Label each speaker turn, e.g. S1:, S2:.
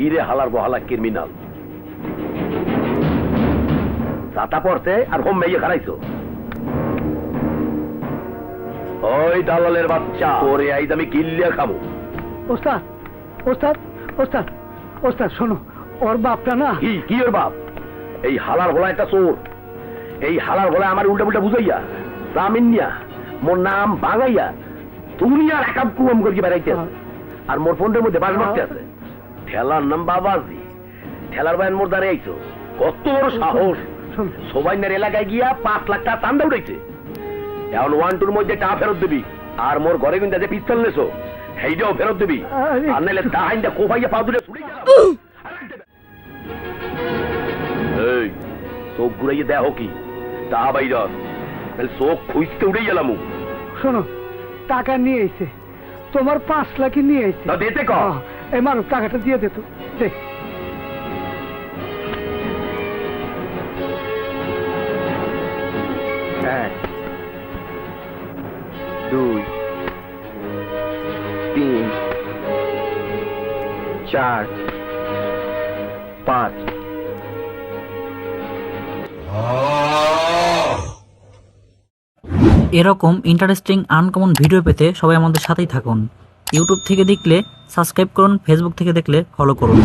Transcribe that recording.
S1: কি রে হালার বহালা ক্রিমিনাল। চাতা পড়ছে আর হোম মেয়ে খারাইছো ওই দালালের বাচ্চা। ওরে আইজ আমি কিল্লিয়া খাব
S2: ওস্তাদ ওস্তাদ ওস্তাদ ওস্তাদ শোনো ওর বাপটা না
S1: কি কি ওর বাপ? এই হালার হলা একটা চোর। এই হালার হলা আমার উল্টা পুল্টা বুঝাইয়া জামিন নিয়া মোর নাম ভাঙাইয়া তুমি আর একাম কুয়াম করিয়ে বেড়াইতে আর মোর ফোনের মধ্যে বাস মারতে আছে। ঠেলার নাম বাবাজি। ঠেলার বাইন মোর দাঁড়িয়ে আইছো। কত বড় সাহস। সবাইনার এলাকায় গিয়া পাঁচ লাখ টাকা চান্দা উঠাইছে। এখন ওয়ান টুর মধ্যে টাকা ফেরত দিবি। আর মোর ঘরে কিন্তু যে পিস্তল নেছো। সেইটাও ফেরত দিবি।
S2: আর।
S1: নাইলে তাহাইনটা কোপাইয়া পা দুলে ছুড়ে এই চোখ ঘুরাইয়ে দেহ কি? তা বাইর তাহলে চোখ খুঁজতে উঠে গেলাম
S2: শোনো টাকা নিয়ে এসে তোমার পাঁচ লাখই নিয়ে এসে
S1: তা দিতে কর।
S2: এই মানুষ টাকাটা দিয়ে দে তো। দে।
S3: এক দুই তিন চার পাঁচ।
S4: এরকম ইন্টারেস্টিং আনকমন ভিডিও পেতে সবাই আমাদের সাথেই থাকুন। ইউটিউব থেকে দেখলে সাবস্ক্রাইব করুন ফেসবুক থেকে দেখলে ফলো করুন।